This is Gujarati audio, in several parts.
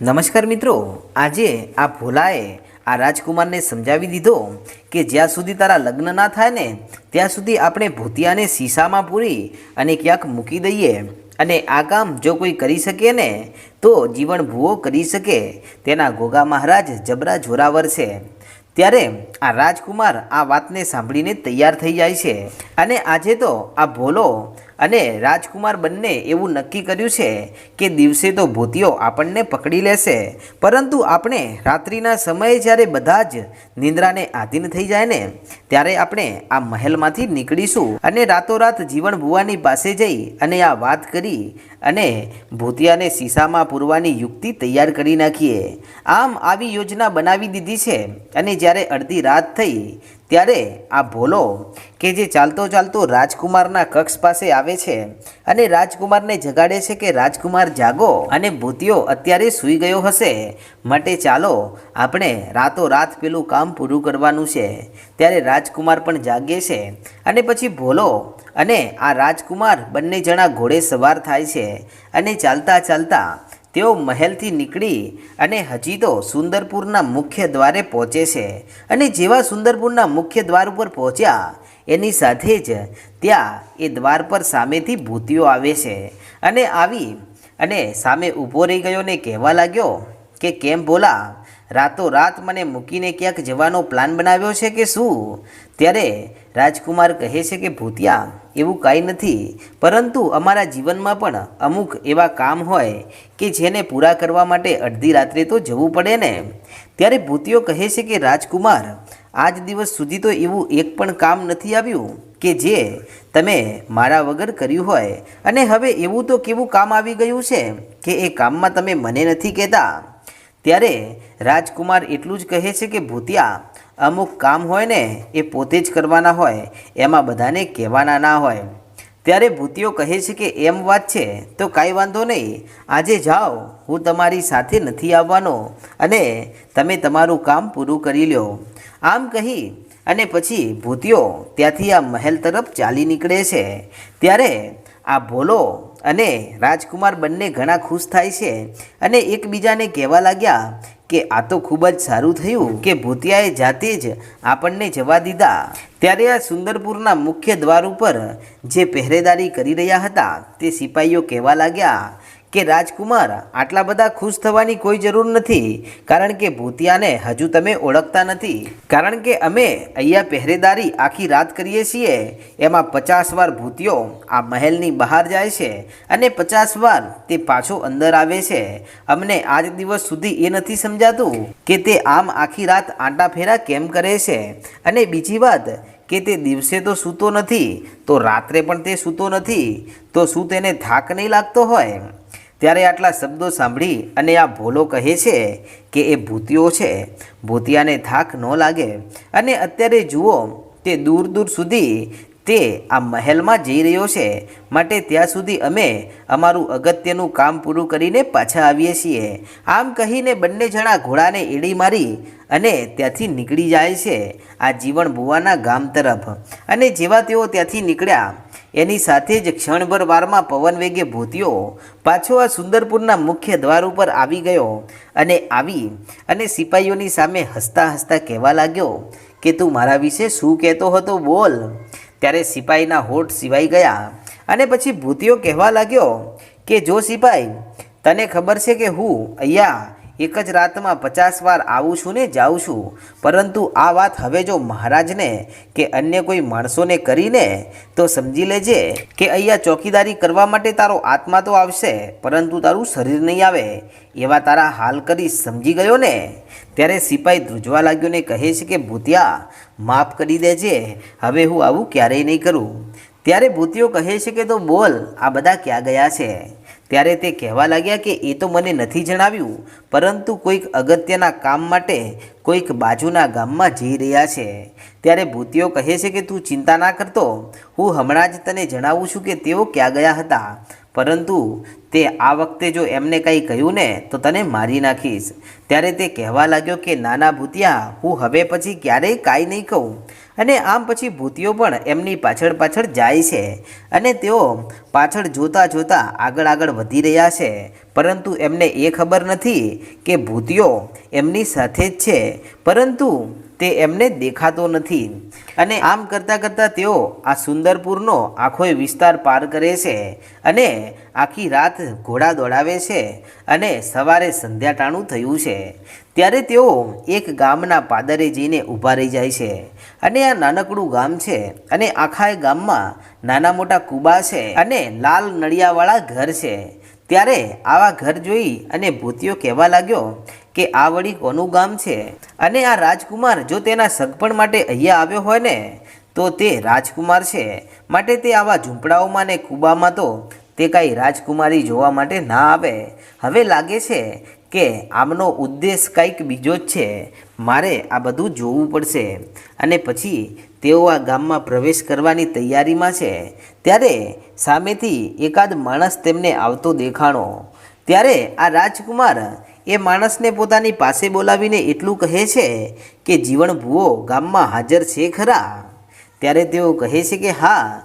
નમસ્કાર મિત્રો, આજે આ ભોલાએ આ રાજકુમારને સમજાવી દીધો કે જ્યાં સુધી તારા લગ્ન ના થાય ને, ત્યાં સુધી આપણે ભૂતિયાને શીશામાં પૂરી અને ક્યાંક મૂકી દઈએ. અને આ કામ જો કોઈ કરી શકે ને, તો જીવન ભૂવો કરી શકે. તેના ગોગા મહારાજ જબરા જોરાવર છે. ત્યારે આ રાજકુમાર આ વાતને સાંભળીને તૈયાર થઈ જાય છે. અને આજે તો આ ભોલો અને રાજકુમાર બંને એવું નક્કી કર્યું છે કે દિવસે તો ભૂતિઓ આપણને પકડી લેશે. પરંતુ આપણે રાત્રિના સમયે જ્યારે બધા જ નિંદ્રાને આધીન થઈ જાય ને, ત્યારે આપણે આ મહેલમાંથી નીકળીશું અને રાતોરાત જીવન ભુવાની પાસે જઈ અને આ વાત કરી અને ભૂતિયાને શીશામાં પૂરવાની યુક્તિ તૈયાર કરી નાખીએ. આમ આવી યોજના બનાવી દીધી છે અને જ્યારે અડધી રાત થઈ ત્યારે આ ભોલો કે જે ચાલતો ચાલતો રાજકુમારના કક્ષ પાસે આવે છે અને રાજકુમારને જગાડે છે કે રાજકુમાર જાગો અને ભૂતિયો અત્યારે સૂઈ ગયો હશે, માટે ચાલો આપણે રાતોરાત પેલું કામ પૂરું કરવાનું છે. ત્યારે રાજકુમાર પણ જાગે છે અને પછી ભોલો અને આ રાજકુમાર બંને જણા ઘોડે સવાર થાય છે અને ચાલતા ચાલતા તેઓ મહેલથી નીકળી અને હજી તો સુંદરપુરના મુખ્ય દ્વારે પહોંચે છે. અને જેવા સુંદરપુરના મુખ્ય દ્વાર ઉપર પહોંચ્યા, એની સાથે જ ત્યાં એ દ્વાર પર સામેથી ભૂતિઓ આવે છે. અને આવી અને સામે ઊભો રહી ગયો ને કહેવા લાગ્યો કે, કેમ બોલા? રાતોરાત મને મૂકીને ક્યાંક જવાનો પ્લાન બનાવ્યો છે કે શું? ત્યારે રાજકુમાર કહે છે કે, ભૂતિયા, એવું કાંઈ નથી. પરંતુ અમારા જીવનમાં પણ અમુક એવા કામ હોય કે જેને પૂરા કરવા માટે અડધી રાત્રે તો જવું પડે ને. ત્યારે ભૂતિયો કહે છે કે, રાજકુમાર, આજ દિવસ સુધી તો એવું એક પણ કામ નથી આવ્યું કે જે તમે મારા વગર કર્યું હોય. અને હવે એવું તો કેવું કામ આવી ગયું છે કે એ કામમાં તમે મને નથી કહેતા? ત્યારે રાજકુમાર એટલું જ કહે છે કે, ભૂતિયા, અમુક કામ હોય ને, એ પોતે જ કરવાના હોય. એમાં બધાને કહેવાના ના હોય. ત્યારે ભૂતિયો કહે છે કે, એમ વાત છે, તો કાંઈ વાંધો નહીં. આજે જાઓ, હું તમારી સાથે નથી આવવાનો. અને તમે તમારું કામ પૂરું કરી લ્યો. આમ કહી, અને પછી ભૂતિયો ત્યાંથી આ મહેલ તરફ ચાલી નીકળે છે. ત્યારે આ ભોલો અને રાજકુમાર બંને ઘણા ખુશ થાય છે અને એકબીજાને કહેવા લાગ્યા કે આ તો ખૂબ જ સારું થયું કે ભૂતિયાએ જાતે જ આપણને જવા દીધા. ત્યારે આ સુંદરપુરના મુખ્ય દ્વાર ઉપર જે પહેરેદારી કરી રહ્યા હતા, તે સિપાહીઓ કહેવા લાગ્યા કે રાજકુમાર આટલા બધા ખુશ થવાની કોઈ જરૂર નથી, કારણ કે ભૂતિયાને હજુ તમે ઓળખતા નથી. કારણ કે અમે અહીંયા પહેરેદારી આખી રાત કરીએ છીએ, એમાં પચાસ વાર ભૂતિયો આ મહેલની બહાર જાય છે અને પચાસ વાર તે પાછો અંદર આવે છે. અમને આજ દિવસ સુધી એ નથી સમજાતું કે તે આમ આખી રાત આંટા ફેરા કેમ કરે છે. અને બીજી વાત, કે તે દિવસે તો સૂતો નથી, તો રાત્રે પણ તે સૂતો નથી, તો શું તેને થાક નહીં લાગતો હોય? ત્યારે આટલા શબ્દો સાંભળી અને આ ભોલો કહે છે કે એ ભૂતિયો છે. ભૂતિયાને થાક ન લાગે. અને અત્યારે જુઓ, તે દૂર દૂર સુધી તે આ મહેલમાં જઈ રહ્યો છે. માટે ત્યાં સુધી અમે અમારું અગત્યનું કામ પૂરું કરીને પાછા આવીએ છીએ. આમ કહીને બંને જણા ઘોડાને એડી મારી અને ત્યાંથી નીકળી જાય છે, આ જીવન ભુવાના ગામ તરફ. અને જેવા તેઓ ત્યાંથી નીકળ્યા એની સાથે જ ક્ષણભર વારમાં પવન વેગે ભૂત્યો. પાછો આ સુંદરપુરના મુખ્ય દ્વાર ઉપર આવી ગયો અને આવી અને સિપાહીઓની સામે હસતા હસતા કહેવા લાગ્યો કે તું મારા વિશે શું કહેતો હતો બોલ. ત્યારે સિપાહીના હોઠ સિવાઈ ગયા અને પછી ભૂતિયો કહેવા લાગ્યો કે જો સિપાઈ, તને ખબર છે કે હું અહીંયા એક જ રાતમાં પચાસ વાર આવું છું ને જાઉં છું. પરંતુ આ વાત હવે જો મહારાજને કે અન્ય કોઈ માણસોને કરીને, તો સમજી લેજે કે અહીંયા ચોકીદારી કરવા માટે તારો આત્મા તો આવશે, પરંતુ તારું શરીર નહીં આવે. એવા તારા હાલ કરી સમજી ગયો ને? ત્યારે સિપાઈ ધ્રુજવા લાગ્યો ને કહે છે કે, ભૂતિયા, માફ કરી દેજે, હવે હું આવું ક્યારેય નહીં કરું. ત્યારે ભૂતિયો કહે છે કે, તો બોલ, આ બધા ક્યાં ગયા છે? ત્યારે તે કહેવા લાગ્યા કે એ તો મને નથી જણાવ્યું, પરંતુ કોઈક અગત્યના કામ માટે કોઈક બાજુના ગામમાં જઈ રહ્યા છે. ત્યારે ભૂતિયો કહે છે કે તું ચિંતા ના કરતો હું હમણાં જ તને જણાવું છું કે તેઓ ક્યાં ગયા હતા. પરંતુ તે આ વખતે જો એમને કંઈ કહ્યું ને, તો તને મારી નાખીશ. ત્યારે તે કહેવા લાગ્યો કે, નાના ભૂતિયા, હું હવે પછી ક્યારેય કાંઈ નહીં કહું. અને આમ પછી ભૂતિઓ પણ એમની પાછળ પાછળ જાય છે. અને તેઓ પાછળ જોતા જોતા આગળ આગળ વધી રહ્યા છે. પરંતુ એમને એ ખબર નથી કે ભૂતિઓ એમની સાથે જ છે. પરંતુ તે એમને દેખાતો નથી. અને આમ કરતાં કરતાં તેઓ આ સુંદરપુરનો આખો વિસ્તાર પાર કરે છે. અને આખી રાત ઘોડા દોડાવે છે અને સવારે સંધ્યાટાણું થયું છે. ત્યારે તેઓ એક ગામના પાદરે જઈને ઊભા રહી જાય છે અને આ નાનકડું ગામ છે અને આખા એ ગામમાં નાના મોટા કૂબા છે અને લાલ નળિયાવાળા ઘર છે. ત્યારે આવા ઘર જોઈ અને ભૂતિયો કહેવા લાગ્યો કે આ વળી કોનું ગામ છે? અને આ રાજકુમાર જો તેના સગપણ માટે અહીંયા આવ્યો હોય ને, તો તે રાજકુમાર છે. માટે તે આવા ઝૂંપડાઓમાં ને કૂબામાં તો તે કાંઈ રાજકુમારી જોવા માટે ના આવે. હવે લાગે છે કે આમનો ઉદ્દેશ કંઈક બીજો જ છે. મારે આ બધું જોવું પડશે. અને પછી તેઓ આ ગામમાં પ્રવેશ કરવાની તૈયારીમાં છે. ત્યારે સામેથી એકાદ માણસ તેમને આવતો દેખાણો. ત્યારે આ રાજકુમાર એ માણસને પોતાની પાસે બોલાવીને એટલું કહે છે કે ભૂવો, ગામમાં હાજર છે ખરા? ત્યારે તેઓ કહે છે કે, હા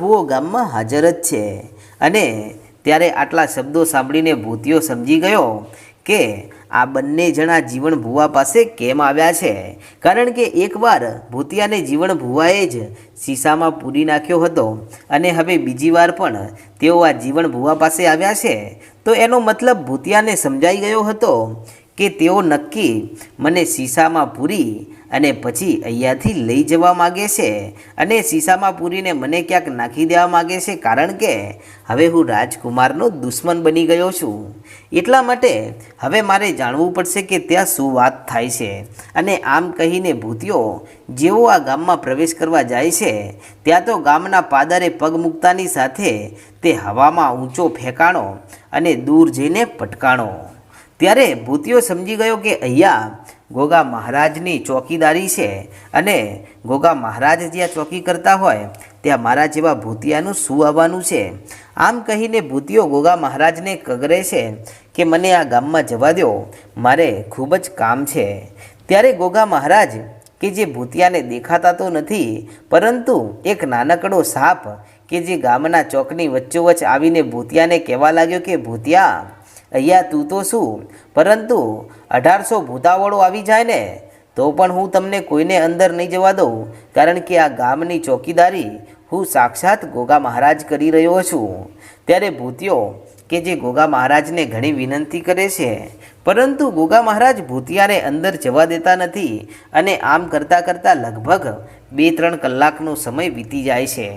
ભૂવો, ગામમાં હાજર જ છે. અને ત્યારે આટલા શબ્દો સાંભળીને ભૂતિયો સમજી ગયો કે આ બંને જણા જીવણ ભુવા પાસે કેમ આવ્યા છે? કારણ કે એકવાર ભૂતિયાને જીવણ ભુવાએ જ શીશામાં પૂરી નાખ્યો હતો અને હવે બીજી વાર પણ તેઓ આ જીવણ ભુવા પાસે આવ્યા છે. તો એનો મતલબ ભૂતિયાને સમજાઈ ગયો હતો કે તેઓ નક્કી મને શીશામાં પૂરી અને પછી અહીંયાથી લઈ જવા માગે છે. અને શીશામાં પૂરીને મને ક્યાંક નાખી દેવા માગે છે કારણ કે હવે હું રાજકુમારનો દુશ્મન બની ગયો છું. એટલા માટે હવે મારે જાણવું પડશે કે ત્યાં શું વાત થાય છે. અને આમ કહીને ભૂતિયો જેવો આ ગામમાં પ્રવેશ કરવા જાય છે, ત્યાં તો ગામના પાદરે પગ મૂકતાની સાથે તે હવામાં ઊંચો ફેંકાણો અને દૂર જઈને પટકાણો. ત્યારે ભૂતિયો સમજી ગયો કે અહીંયા ગોગા મહારાજની ચોકીદારી છે અને ગોગા મહારાજ જ્યાં ચોકી કરતા હોય, ત્યાં મારા જેવા ભૂતિયાનું શું આવવાનું છે. આમ કહીને ભૂતિયો ગોગા મહારાજને કગરે છે કે મને આ ગામમાં જવા દો મારે ખૂબ જ કામ છે. ત્યારે ગોગા મહારાજ કે જે ભૂતિયાને દેખાતા તો નથી, પરંતુ એક નાનકડો સાપ કે જે ગામના ચોકની વચ્ચોવચ્ચ આવીને ભૂતિયાને કહેવા લાગ્યો કે, ભૂતિયા અહીંયા તું તો શું? પરંતુ અઢારસો ભૂતાવળો આવી જાય ને, તો પણ હું તમને કોઈને અંદર નહીં જવા દઉં, કારણ કે આ ગામની ચોકીદારી હું સાક્ષાત ગોગા મહારાજ કરી રહ્યો છું. ત્યારે ભૂતિયો કે જે ગોગા મહારાજને ઘણી વિનંતી કરે છે, પરંતુ ગોગા મહારાજ ભૂતિયાને અંદર જવા દેતા નથી અને આમ કરતાં કરતાં લગભગ બે ત્રણ કલાકનો સમય વીતી જાય છે.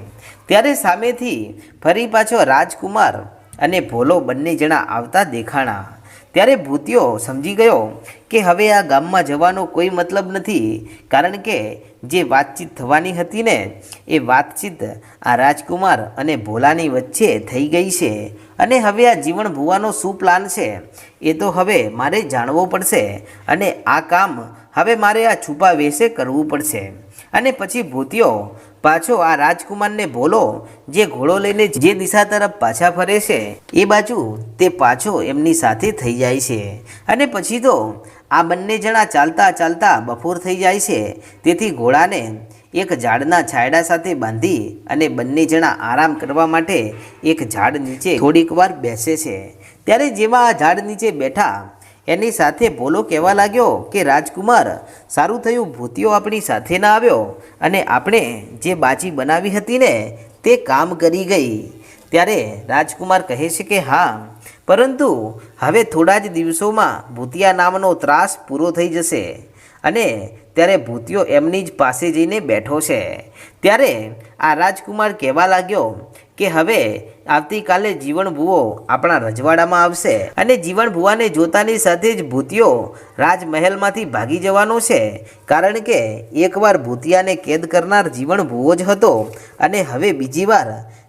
ત્યારે સામેથી ફરી પાછો રાજકુમાર અને ભોલો બંને જણા આવતા દેખાણા. ત્યારે ભૂતિયો સમજી ગયો કે હવે આ ગામમાં જવાનો કોઈ મતલબ નથી, કારણ કે જે વાતચીત થવાની હતી ને, એ વાતચીત આ રાજકુમાર અને ભોલાની વચ્ચે થઈ ગઈ છે. અને હવે આ જીવન ભુવાનો શું પ્લાન છે? એ તો હવે મારે જાણવો પડશે અને આ કામ હવે મારે આ છુપા વેશે કરવું પડશે. અને પછી ભૂતિયો પાછો આ રાજકુમારને ભોલો જે ઘોડો લઈને જે દિશા તરફ પાછા ફરે છે, એ બાજુ તે પાછો એમની સાથે થઈ જાય છે. અને પછી તો આ બંને જણા ચાલતા ચાલતા બફોર થઈ જાય છે. તેથી ઘોડાને એક ઝાડના છાયડા સાથે બાંધી અને બંને જણા આરામ કરવા માટે એક ઝાડ નીચે થોડીક વાર બેસે છે. ત્યારે જેવા આ ઝાડ નીચે બેઠા એની સાથે ભોલો કહેવા લાગ્યો કે, રાજકુમાર, સારું થયું ભૂતિયો આપણી સાથે ના આવ્યો અને આપણે જે બાજી બનાવી હતી ને, તે કામ કરી ગઈ. ત્યારે રાજકુમાર કહે છે કે, હા, પરંતુ હવે થોડા જ દિવસોમાં ભૂતિયા નામનો ત્રાસ પૂરો થઈ જશે અને ત્યારે ભૂતિયો એમની જ પાસે જઈને બેઠો છે. ત્યારે આ રાજકુમાર કહેવા લાગ્યો કે હવે આવતીકાલે ભુવો આપણા રજવાડામાં આવશે અને જીવણ ભુવાને જોતાની સાથે જ ભૂતિયો રાજમહેલમાંથી ભાગી જવાનો છે. કારણ કે એકવાર ભૂતિયાને કેદ કરનાર ભુવો જ હતો અને હવે બીજી વાર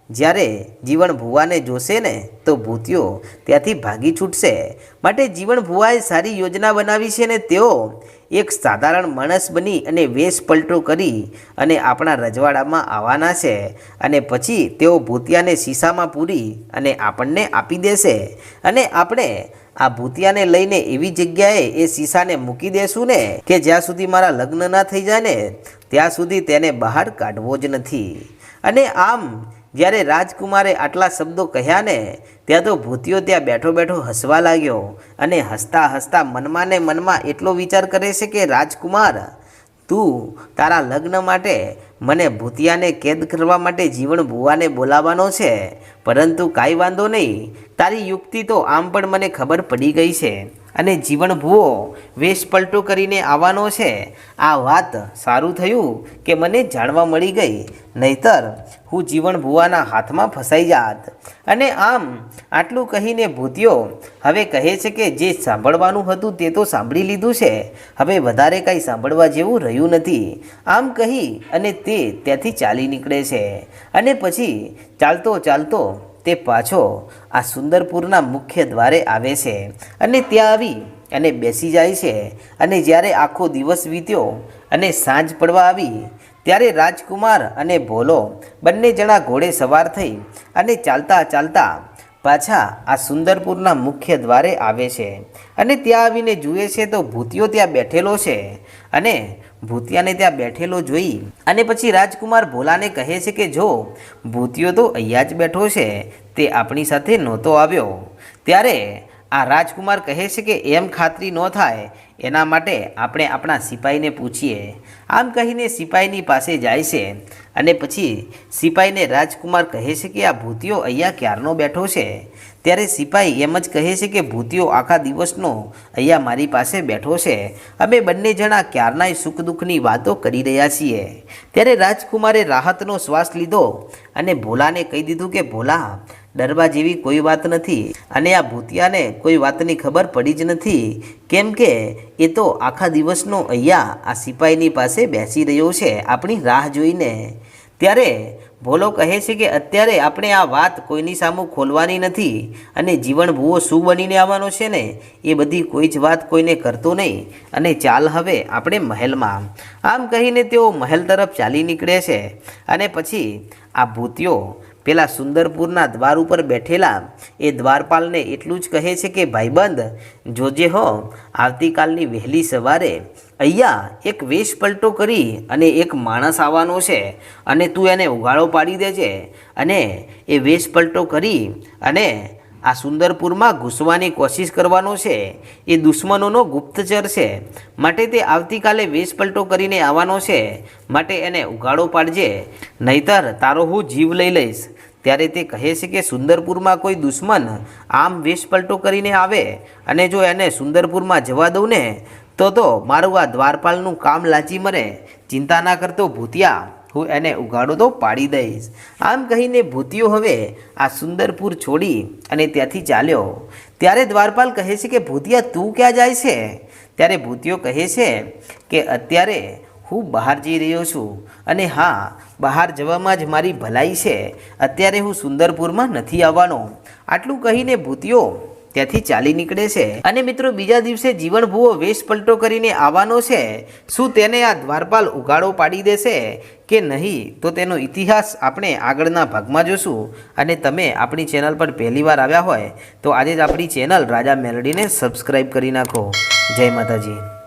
જ્યારે જીવન ભુવાને જોશે ને, તો ભૂતિયો ત્યાંથી ભાગી છૂટશે. માટે જીવન ભુવાએ સારી યોજના બનાવી છે ને, તેઓ એક સાધારણ માણસ બની અને વેશ પલટો કરી અને આપણા રજવાડામાં આવવાના છે. અને પછી તેઓ ભૂતિયાને શીશામાં પૂરી અને આપણને આપી દેશે. અને આપણે આ ભૂતિયાને લઈને એવી જગ્યાએ એ શીશાને મૂકી દેશું ને, કે જ્યાં સુધી મારા લગ્ન ના થઈ જાય ને, ત્યાં સુધી તેને બહાર કાઢવો જ નથી. અને આમ જ્યારે રાજકુમારે આટલા શબ્દો કહ્યા ને ત્યાં તો ભૂતિયો ત્યાં બેઠો બેઠો હસવા લાગ્યો અને હસતા હસતા મનમાં ને મનમાં એટલો વિચાર કરે છે કે, રાજકુમાર, તું તારા લગ્ન માટે મને ભૂતિયાને કેદ કરવા માટે જીવન ભુવાને બોલાવવાનો છે, પરંતુ કાંઈ વાંધો નહીં. તારી યુક્તિ તો આમ પણ મને ખબર પડી ગઈ છે. અને જીવન ભૂવો, વેશ પલટો કરીને આવવાનો છે. આ વાત સારું થયું કે મને જાણવા મળી ગઈ. નહીતર હું જીવન ભૂવાના હાથમાં ફસાઈ જાત. અને આમ આટલું કહીને ભૂતિયો હવે કહે છે કે જે સાંભળવાનું હતું તે તો સાંભળી લીધું છે. હવે વધારે કાંઈ સાંભળવા જેવું રહ્યું નથી. આમ કહી અને તે ત્યાંથી ચાલી નીકળે છે. અને પછી ચાલતો ચાલતો તે પાછો આ સુંદરપુરના મુખ્ય દ્વારે આવે છે. અને ત્યાં આવી અને બેસી જાય છે. અને જ્યારે આખો દિવસ વીત્યો અને સાંજ પડવા આવી, ત્યારે રાજકુમાર અને ભોલો બંને જણા ઘોડે સવાર થઈ અને ચાલતા ચાલતા પાછા આ સુંદરપુરના મુખ્ય દ્વારે આવે છે અને ત્યાં આવીને જુએ છે તો ભૂતિયો ત્યાં બેઠેલો છે અને ભૂતિયાને ત્યાં બેઠેલો જોઈ અને પછી રાજકુમાર ભોલાને કહે છે કે, જો, ભૂતિયો તો અહીંયા જ બેઠો છે, તે આપણી સાથે નહોતો આવ્યો. ત્યારે આ રાજકુમાર કહે છે કે એમ ખાતરી ન થાય. એના માટે આપણે આપણા સિપાહીને પૂછીએ. આમ કહીને સિપાહીની પાસે જાય છે. અને પછી સિપાહીને રાજકુમાર કહે છે કે આ ભૂતિયો અહીંયા ક્યારનો બેઠો છે? ત્યારે સિપાહી એમ જ કહે છે કે ભૂતિયો આખા દિવસનો અહીંયા મારી પાસે બેઠો છે. અમે બંને જણા ક્યારનાય સુખ દુઃખની વાતો કરી રહ્યા છીએ. ત્યારે રાજકુમારે રાહતનો શ્વાસ લીધો અને ભોલાને કહી દીધું કે ભોલા ડરવા જેવી કોઈ વાત નથી. અને આ ભૂતિયાને કોઈ વાતની ખબર પડી જ નથી. કેમ કે એ તો આખા દિવસનો અહીંયા આ સિપાહીની પાસે બેસી રહ્યો છે આપણી રાહ જોઈને. ત્યારે ભોલો કહે છે કે અત્યારે આપણે આ વાત કોઈની સામું ખોલવાની નથી અને જીવન ભૂવો શું બનીને આવવાનો છે ને? એ બધી કોઈ જ વાત કોઈને કરતો નહીં. અને ચાલ હવે આપણે મહેલમાં. આમ કહીને તેઓ મહેલ તરફ ચાલી નીકળે છે. અને પછી આ ભૂતિયો પેલા સુંદરપુરના દ્વાર ઉપર બેઠેલા એ દ્વારપાલને એટલું જ કહે છે કે, ભાઈબંધ, જોજે હો, આવતીકાલની વહેલી સવારે અહીંયા એક વેશ પલટો કરી અને એક માણસ આવવાનો છે અને તું એને ઉગાડો પાડી દેજે અને એ વેશ પલટો કરી અને આ સુંદરપુરમાં ઘૂસવાની કોશિશ કરવાનો છે. એ દુશ્મનોનો ગુપ્તચર છે. માટે તે આવતીકાલે વેશ પલટો કરીને આવવાનો છે. માટે એને ઉગાડો પાડજે. નહીતર તારો હું જીવ લઈ લઈશ. ત્યારે તે કહે છે કે સુંદરપુરમાં કોઈ દુશ્મન આમ વેશપલટો કરીને આવે અને જો એને સુંદરપુરમાં જવા દઉં ને, તો તો મારું આ દ્વારપાલનું કામ લાચી મરે. ચિંતા ના કરતો ભૂતિયા, હું એને ઉગાડો તો પાડી દઈશ. આમ કહીને ભૂતિયો હવે આ સુંદરપુર છોડી અને ત્યાંથી ચાલ્યો. ત્યારે દ્વારપાલ કહે છે કે ભૂતિયા તું ક્યાં જાય છે? ત્યારે ભૂતિયો કહે છે કે અત્યારે હું બહાર જઈ રહ્યો છું અને હા, બહાર જવામાં જ મારી ભલાઈ છે. અત્યારે હું સુંદરપુરમાં નથી આવવાનો. આટલું કહીને ભૂતિયો ત્યાંથી ચાલી નીકળે છે. અને મિત્રો, બીજા દિવસે જીવનભૂવો વેશ પલટો કરીને આવવાનો છે. શું તેને આ દ્વારપાલ ઉગાડો પાડી દેશે કે નહીં, તો તેનો ઇતિહાસ આપણે આગળના ભાગમાં જોશું. અને તમે આપણી ચેનલ પર પહેલીવાર આવ્યા હોય, તો આજે જ આપણી ચેનલ રાજા મેલડીને સબસ્ક્રાઈબ કરી નાખો. જય માતાજી.